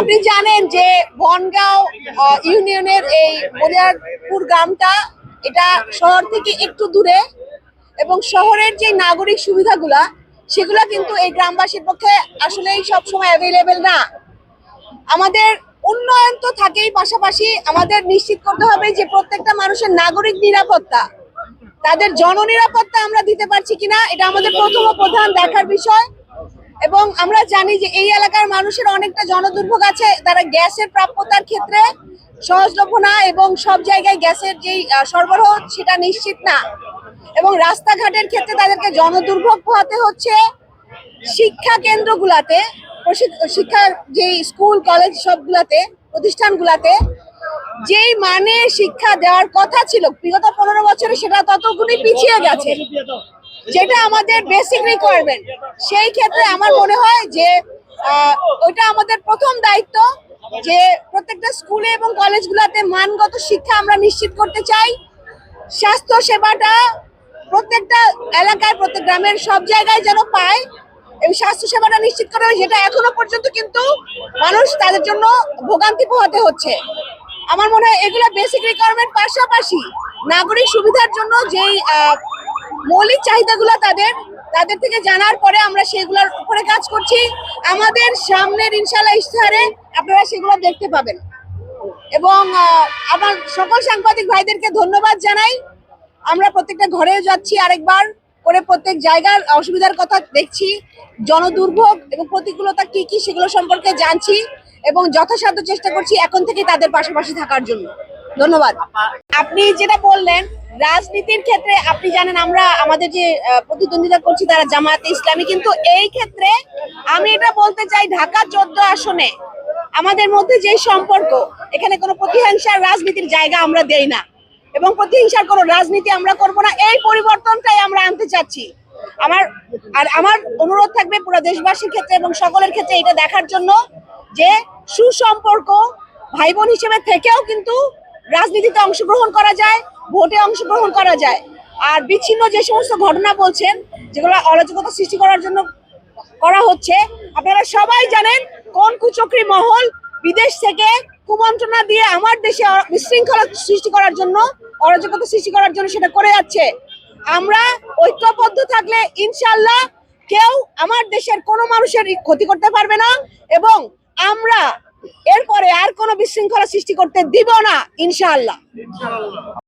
আপনি জানেন যে বনগাঁও ইউনিয়নের এই বলিয়ারপুর গ্রামটা এটা শহর থেকে একটু দূরে এবং শহরের যে নাগরিক সুবিধাগুলা, সেগুলা কিন্তু এই গ্রামবাসীর পক্ষে আসলেই সবসময় অ্যাভেলেবেল না। আমাদের উন্নয়ন তো থাকেই, পাশাপাশি আমাদের নিশ্চিত করতে হবে যে প্রত্যেকটা মানুষের নাগরিক নিরাপত্তা, তাদের জননিরাপত্তা আমরা দিতে পারছি কিনা, এটা আমাদের প্রথম প্রধান দেখার বিষয়। এবং আমরা জানি যে এই এলাকার মানুষের অনেকটা জনদুর্ভোগ আছে। তারা গ্যাসের প্রাপ্যতার ক্ষেত্রে সহজলভ্য না এবং সব জায়গায় গ্যাসের যেই সরবরাহ সেটা নিশ্চিত না। এবং রাস্তাঘাটের ক্ষেত্রে তাদেরকে জনদুর্ভোগ পোহাতে হচ্ছে। শিক্ষা কেন্দ্রগুলাতে শিক্ষার যে স্কুল, কলেজ সবগুলাতে, প্রতিষ্ঠানগুলাতে যেই মানে শিক্ষা দেওয়ার কথা ছিল, বিগত পনেরো বছরে সেটা ততগুলি পিছিয়ে গেছে। যেটা আমাদের বেসিক রিকোয়ারমেন্ট সেই ক্ষেত্রে আমার মনে হয় যে ওইটা আমাদের প্রথম দায়িত্ব যে, প্রত্যেকটা স্কুলে এবং কলেজগুলোতে মানগত শিক্ষা আমরা নিশ্চিত করতে চাই। স্বাস্থ্য সেবাটা প্রত্যেকটা এলাকায়, প্রত্যেক গ্রামের সব জায়গায় যেন পায়। এবং স্বাস্থ্য সেবাটা নিশ্চিত করা হয়, যেটা এখনও পর্যন্ত কিন্তু মানুষ তাদের জন্য ভোগান্তি পোহাতে হচ্ছে। আমার মনে হয় এগুলো বেসিক রিকোয়ারমেন্ট পাশাপাশি নাগরিক সুবিধার জন্য যেই মৌলিক চাহিদাগুলো তাদের তাদের থেকে জানার পরে আমরা সেগুলোর উপরে কাজ করছি। আমাদের সামনের ইনশাল্লাহ ইশতেহারে আপনারা সেগুলো দেখতে পাবেন। এবং আমার সকল সাংবাদিক ভাইদেরকে ধন্যবাদ জানাই। আমরা প্রত্যেকটা ঘরে যাচ্ছি আরেকবার করে প্রত্যেক জায়গার অসুবিধার কথা দেখছি। জনদুর্ভোগ এবং প্রতিকূলতা কি কি সেগুলো সম্পর্কে জানছি এবং যথাসাধ্য চেষ্টা করছি এখন থেকে তাদের পাশাপাশি থাকার জন্য। ধন্যবাদ। আপনি যেটা বললেন রাজনীতির ক্ষেত্রে আপনি জানেন আমরা আমাদের যে প্রতিদ্বন্দ্বিতা করছি তারা জামায়াতে ইসলামী, কিন্তু এই ক্ষেত্রে আমি এটা বলতে চাই ঢাকা চোদ্দ আসনে আমাদের মধ্যে যে সম্পর্ক, এখানে কোনো প্রতিহিংসার রাজনীতির জায়গা আমরা দেই না। এবং প্রতিহিংসার কোনো রাজনীতি আমরা করব না, এই পরিবর্তনটাই আমরা আনতে চাচ্ছি। আমার, আর আমার অনুরোধ থাকবে পুরো দেশবাসীর ক্ষেত্রে এবং সকলের ক্ষেত্রে এটা দেখার জন্য যে, সুসম্পর্ক ভাই বোন হিসেবে থেকেও কিন্তু রাজনীতিতে অংশগ্রহণ করা যায় ভোটে অংশগ্রহণ করা যায়। আর বিচ্ছিন্ন যে সমস্ত ঘটনা বলছেন, যেগুলো অরাজকতা সৃষ্টি করার জন্য করা হচ্ছে, আপনারা সবাই জানেন কোন কুচক্রী মহল বিদেশ থেকে কুমন্ত্রণা দিয়ে আমার দেশে বিশৃঙ্খলা সৃষ্টি করার জন্য, অরাজকতা সৃষ্টি করার জন্য সেটা করে যাচ্ছে। আমরা ঐক্যবদ্ধ থাকলে ইনশাল্লাহ কেউ আমার দেশের কোনো মানুষের ক্ষতি করতে পারবে না এবং আমরা এরপরে আর কোনো বিশৃঙ্খলা সৃষ্টি করতে দিব না, ইনশাআল্লাহ।